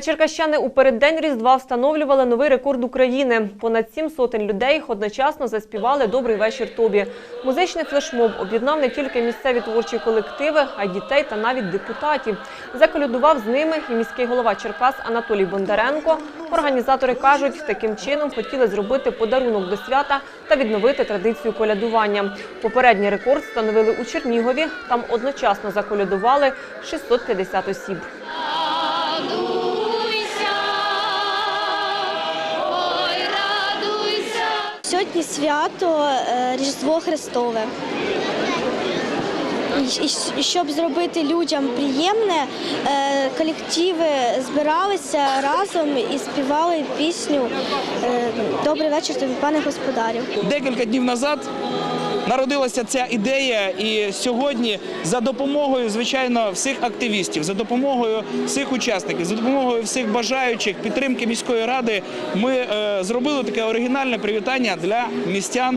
Черкащани у переддень Різдва встановлювали новий рекорд України. Понад сім сотень людей одночасно заспівали «Добрий вечір тобі». Музичний флешмоб об'єднав не тільки місцеві творчі колективи, а й дітей та навіть депутатів. Заколядував з ними і міський голова Черкас Анатолій Бондаренко. Організатори кажуть, таким чином хотіли зробити подарунок до свята та відновити традицію колядування. Попередній рекорд встановили у Чернігові. Там одночасно заколядували 650 осіб. Сьогодні свято е, Різдво Христове. І- щоб зробити людям приємне, е, колективи збиралися разом і співали пісню е, Добрий вечір тобі, пане господарю. Декілька днів назад народилася ця ідея, і сьогодні за допомогою, звичайно, всіх активістів, за допомогою всіх учасників, за допомогою всіх бажаючих підтримки міської ради, ми е, зробили таке оригінальне привітання для містян.